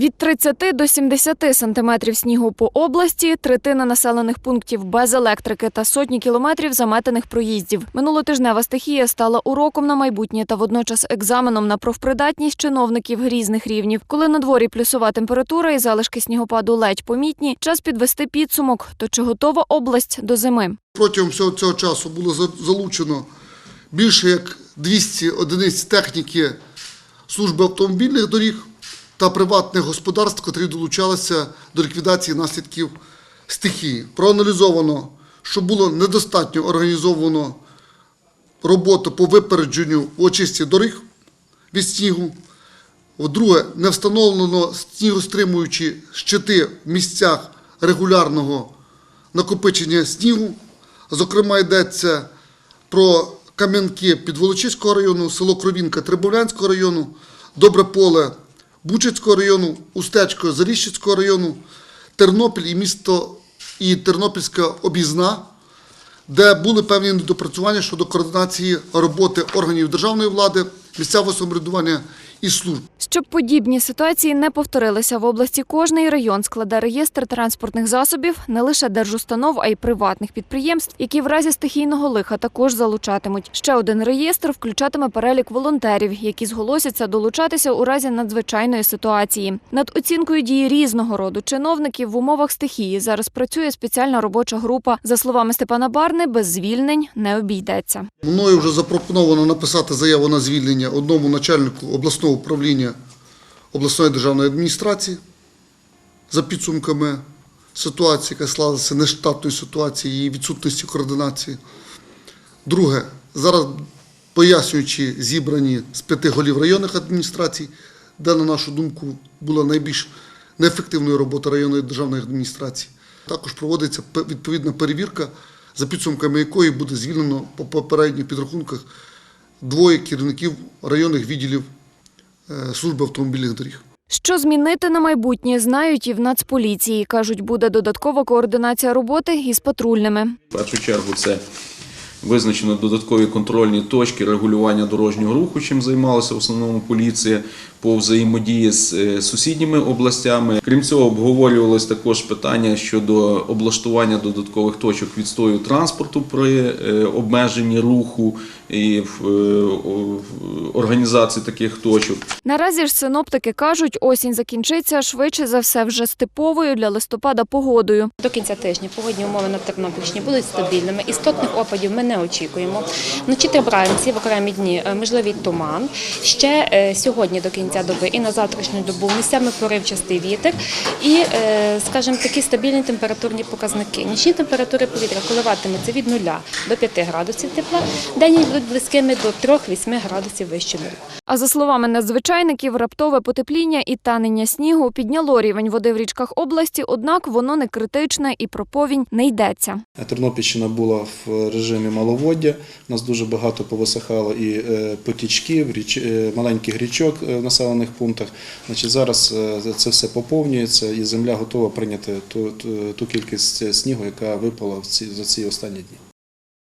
Від 30 до 70 сантиметрів снігу по області, третина населених пунктів без електрики та сотні кілометрів заметених проїздів. Минулотижнева стихія стала уроком на майбутнє та водночас екзаменом на профпридатність чиновників різних рівнів. Коли на дворі плюсова температура і залишки снігопаду ледь помітні, час підвести підсумок. То чи готова область до зими? Протягом всього цього часу було за- залучено більше як 200 одиниць техніки служби автомобільних доріг та приватних господарств, котрі долучалися до ліквідації наслідків стихії. Проаналізовано, що було недостатньо організовано роботу по випередженню в очисті доріг від снігу. Друге, не встановлено снігостримуючі щити в місцях регулярного накопичення снігу. Зокрема, йдеться про Кам'янки Підволочиського району, село Кровінка Трибовлянського району, Добре поле Бучицького району, Устечко Заріщицького району, Тернопіль і місто і Тернопільська об'їзна, де були певні недопрацювання щодо координації роботи органів державної влади, місцевого самоврядування і служб. Щоб подібні ситуації не повторилися в області, кожний район складе реєстр транспортних засобів не лише держустанов, а й приватних підприємств, які в разі стихійного лиха також залучатимуть. Ще один реєстр включатиме перелік волонтерів, які зголосяться долучатися у разі надзвичайної ситуації. Над оцінкою дії різного роду чиновників в умовах стихії зараз працює спеціальна робоча група. За словами Степана Барни, без звільнень не обійдеться. Мною вже запропоновано написати заяву на звільнення одному начальнику обласного управління обласної державної адміністрації за підсумками ситуації, яка склалася нештатної ситуації і відсутності координації. Друге, зараз пояснюючи зібрані з п'яти голів районних адміністрацій, де, на нашу думку, була найбільш неефективною робота районної державної адміністрації. Також проводиться відповідна перевірка, за підсумками якої буде звільнено по попередніх підрахунках двоє керівників районних відділів служби автомобільних доріг. Що змінити на майбутнє, знають і в Нацполіції. Кажуть, буде додаткова координація роботи із патрульними. В першу чергу це визначено додаткові контрольні точки регулювання дорожнього руху, чим займалася в основному поліція по взаємодії з е, сусідніми областями. Крім цього, обговорювалось також питання щодо облаштування додаткових точок відстою транспорту при е, обмеженні руху і в е, в організації таких точок. Наразі ж синоптики кажуть, осінь закінчиться швидше за все вже з типовою для листопада погодою. До кінця тижня погодні умови на Тернопільщині будуть стабільними. Істотних опадів ми не очікуємо. Вночі та вранці в окремі дні е, можливий туман. Ще е, сьогодні до кінця доби і на завтрашню добу місцями поривчастий вітер і, е, скажімо, такі стабільні температурні показники. Нічні температури повітря коливатимуться від 0 до 5 градусів тепла. Денні будуть близькими до 3-8 градусів вище нуля. А за словами надзвичайників, раптове потепління і танення снігу підняло рівень води в річках області, однак воно не критичне і про повінь не йдеться. Тернопільщина була в режимі маловоддя. У нас дуже багато повисихало і е, потічків, річ, е, маленьких річок е, в населених пунктах. Значить, зараз це все поповнюється і земля готова прийняти ту, ту, ту кількість снігу, яка випала в ці, за ці останні дні.